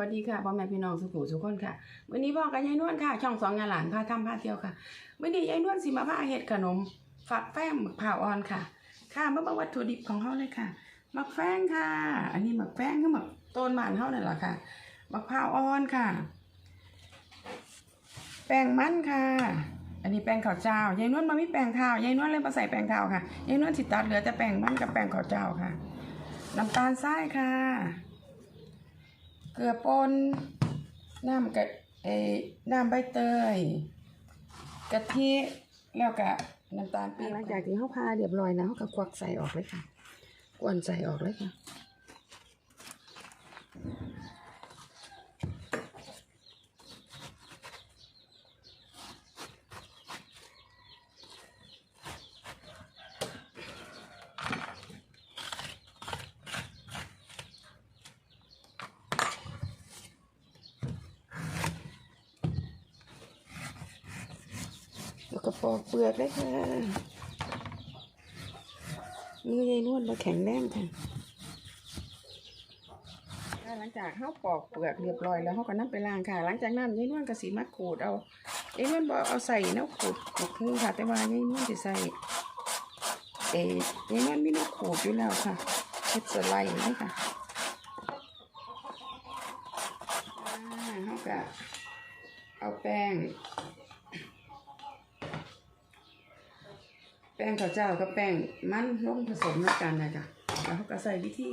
สวัสดีค่ะพ่อแม่พี่น้องสุขุทุกคนค่ะวันนี้พ่อกับยายนวลค่ะ ช่องสองงานหลานพาทำพาเที่ยวค่ะวันนี้ยายนวลสิมาพาเฮ็ดขนมฝักแป้งหมึกผ่าอ่อนค่ะ ค่ะมาบิ่งวัตถุดิบของเขาเลยค่ะหมักแป้งค่ะ อันนี้หมักแป้งคือหมักต้นหมานเฮาเนั่นแหละค่ะหมักผ่าอ่อนค่ะ แป้งมันค่ะ อันนี้แป้งข้าวเจ้ายายนวลมามีแป้งข้าวยายนวลเลยมาใส่แป้งข้าวค่ะยายนวลสิตัดเหลือแต่แป้งมันกับแป้งข้าวเจ้าค่ะน้ำตาลทรายค่ะ เกลือป่นน้ำกะไอ้น้ำใบเตยกะทิแล้วก็น้ำตาลปี๊บหลังจากที่เขาพาเรียบร้อยนะเขาก็ควักใส่ออกเลยค่ะกวนใส่ออกเลยค่ะ แล้วก็ปอกเปลือกเลยค่ะมือยายนวดมาแข็งแรงค่ะหลังจากเขาปอกเปลือกเรียบร้อยแล้วเขาก็นำไปล้างค่ะ หลังจากนั้นยายนวลก็สีมาขูดเอายายนวลบอกเอาใส่น้ำขูดก็คือค่ะ แต่ว่ายายนวลจะใส่เอ้ยายนวลมีน้ำขูดอยู่แล้วค่ะเฮ็ดสไลด์เลยค่ะอ่าเขาก็เอาแป้ง แป้งข้าวเจ้ากับแป้งมันลงผสมกันนะจ๊ะแล้วเขาก็ใส่วิธี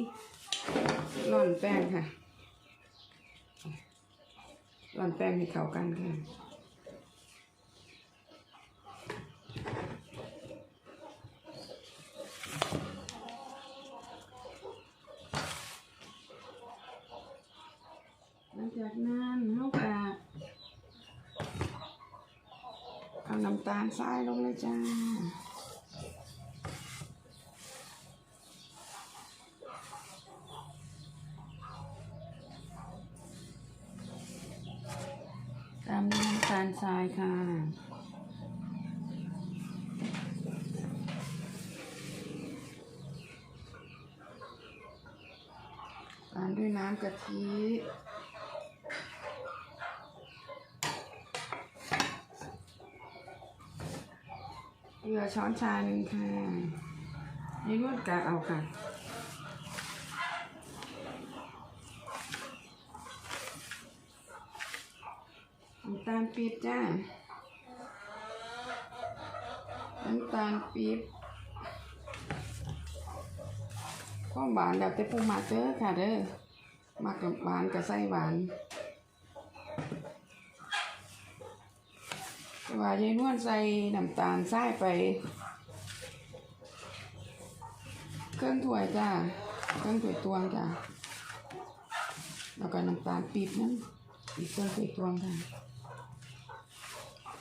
ร่อนแป้งค่ะร่อนแป้งให้เข้ากันค่ะหลังจากนั้นเขาก็เอาน้ำตาลทรายลงเลยจ้า ตามด้วยน้ำตาลทรายค่ะ ตามด้วยน้ำกะทิ เกลือช้อนชาหนึ่งค่ะ นี่นวดกะเอาค่ะ ตาลปี๊บจ้า น้ำตาลปี๊บความหวานแบบแต่ผู้มาเจอค่ะเด้อมักกับหวานกับไส้หวานว่ายายนวลใส่น้ำตาลทรายไปเครื่องถ้วยจ้าเครื่องถ้วยตวงจ้าแล้วก็น้ำตาลปี๊บนั้นอีกเครื่องถ้วยตวงค่ะ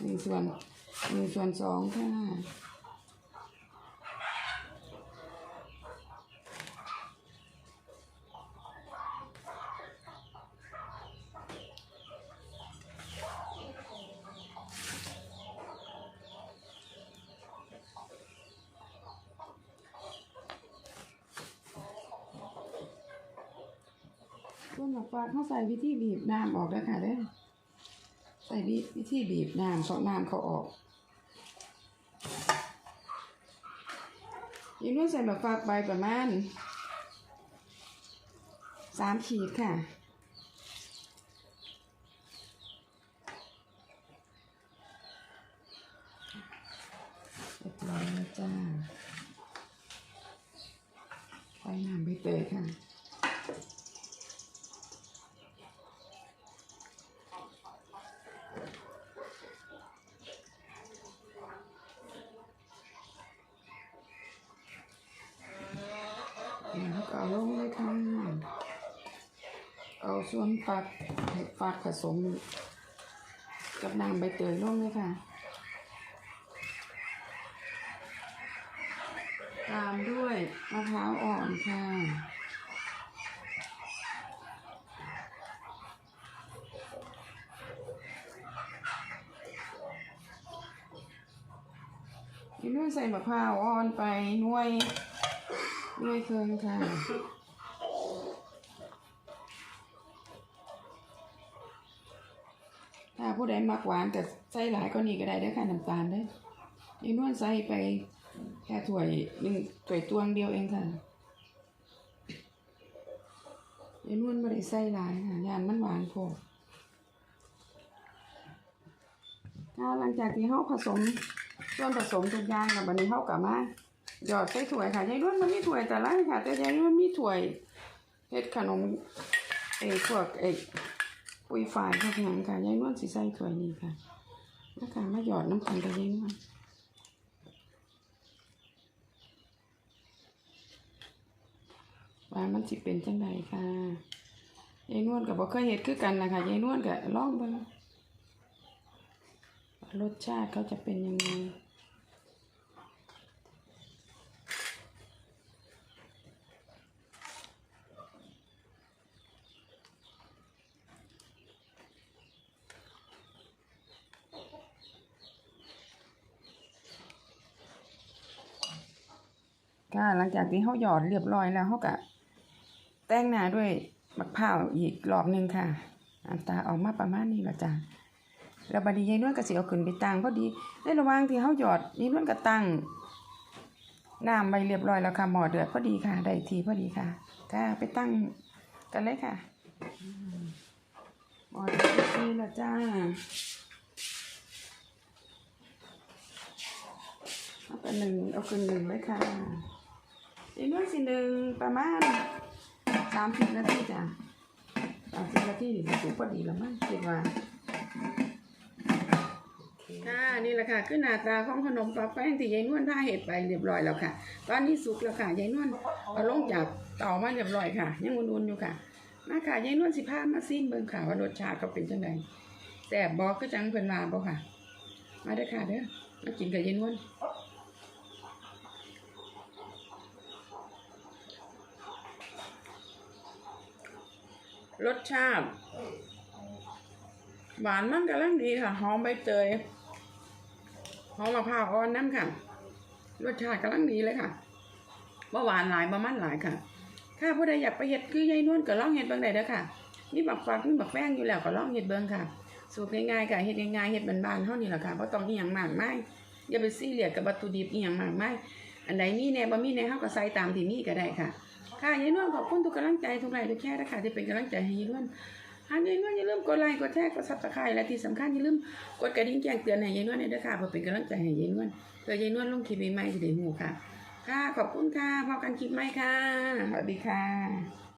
หนึ่งส่วนหนึ่งส่วนสองค่ะส่วนหลักปลาเขาใส่วิธีบีบน้ำออกแล้วค่ะเด้อ ใส่วิวิธีบีบน้ำเพราะน้ำเขาออกอีกนว่นใส่แบบฝากใบประมาณสามขีดค่ะ เรียบร้อยแล้วจ้าใส่น้ำใบเตยค่ะ แล้วก็เอาลงเลยค่ะ เอาส่วนฝักฝักผสม กับน้ำใบเตยลงเลยค่ะ ตามด้วยมะพร้าวอ่อนค่ะพี่นุ่นใส่มะพร้าวอ่อนไปน่วยด้วยเครื่องค่ะ ผู้ใดมักหวานก็ใส่หลายก็นี่ก็ได้ได้ค่ะน้ำตาลเด้อยายนวลใส่ไปแค่ถ้วยหนึ่งถ้วยตวงเดียวเองค่ะยายนวลไม่ได้ใส่หลายค่ะยานมันหวานพดค่ะหลังจากที่เฮาผสมส่วนผสมทุกอย่างแล้วบัดนี้เฮากับมาหยอดใส่ถ้วยค่ะยายนวลมันมีถ้วยแต่ละค่ะ แต่ยายนวลมีถ้วยเฮ็ดขนมไอ้พวกไอ้ ปุยฝ่ายพวกหยังค่ะยายนวลสีใส่ถ้วยนี้ค่ะนะคะมาหยอดน้ำตาลกับยายนวลว่ามันสิเป็นจังใดค่ะยายนวลกับบ่เคยเห็ดคือกันนะคะยายนวลกับลองเบิ่งรสชาติเขาจะเป็นยังไง ค่ะหลังจากที่เขาหยอดเรียบร้อยแล้วเขาก็แต่งหน้าด้วยมะพร้าวอีกรอบหนึ่งค่ะอันตาออกมาประมาณนี้ละจ้ะแล้วบัดนี้ยายนวลก็สิเอาขึ้นไปตั้งพอดีในระหว่างที่เขาหยอดยายนวลก็ตั้งน้ำไว้เรียบร้อยแล้วค่ะหมอเดือดพอดีค่ะได้ทีพอดีค่ะค่ะไปตั้งกันเลยค่ะหมอเดือดทีล้วจ้าเอาไปหนึ่งเอาขึ้นหนึ่งเลยค่ะ ยายนวลสิหนึ่งประมาณสามสิบนาทีจ้ะสามสิบนาทีนี่สุกพอดีแล้วมั้งคิดว่าค่ะนี่แหละค่ะคือหน้าตาของขนมปังแป้งที่ยายนวลท่าเห็ดไปเรียบร้อยแล้วค่ะ ตอนนี้สุกแล้วค่ะยายนวลเอาลงจากเตามาเรียบร้อยค่ะ ยังอุ่นๆอยู่ค่ะมาค่ะยายนวลสิพามาซิมเบิ่งค่ะว่ารสชาติเขาเป็นจังไดแซ่บบ่คือจังเพิ่นว่าบ่ค่ะ มาเด้อค่ะเด้อมากินกับยายนวล รสชาติ หวานมันกำลังดีค่ะ หอมใบเตย หอมมะพร้าวอ่อนน้ำค่ะ รสชาติกำลังดีเลยค่ะบ่หวานหลายบ่มันหลายค่ะถ้าผู้ใดอยากไปเฮ็ดคือยายนวลก็ลองเฮ็ดเบิ่งได้เด้อค่ะมีบักฟักมีบักแป้งอยู่แล้วก็ลองเฮ็ดเบิ่งค่ะ สูตรง่ายๆค่ะเฮ็ดง่ายๆเฮ็ดบ้านๆเท่านี้แหละค่ะบ่ต้องอีหยังมากมายอย่าไปซีเรียสกับวัตถุดิบอีหยังมากมายอันใดมีแหน่บ่มีแหน่เฮาก็ใส่ตามที่มีก็ได้ค่ะ ค่ะยายนวลขอบคุณทุกกำลังใจทุกไลน์ทุกแค่นะคะที่เป็นกำลังใจให้ยายนวลหากยายนวลอย่าลืมกดไลค์กดแชร์กดซับสไครต์และที่สำคัญอย่าลืมกดกระดิ่งแจ้งเตือนให้ยายนวลในอยเด้อค่ะเพื่อเป็นกำลังใจให้ยายนวลเพื่อยายนวลลงคลิปใหม่ๆจะได้หูค่ะ ค่ะขอบคุณค่ะพบกันคลิปใหม่ค่ะสวัสดีค่ะ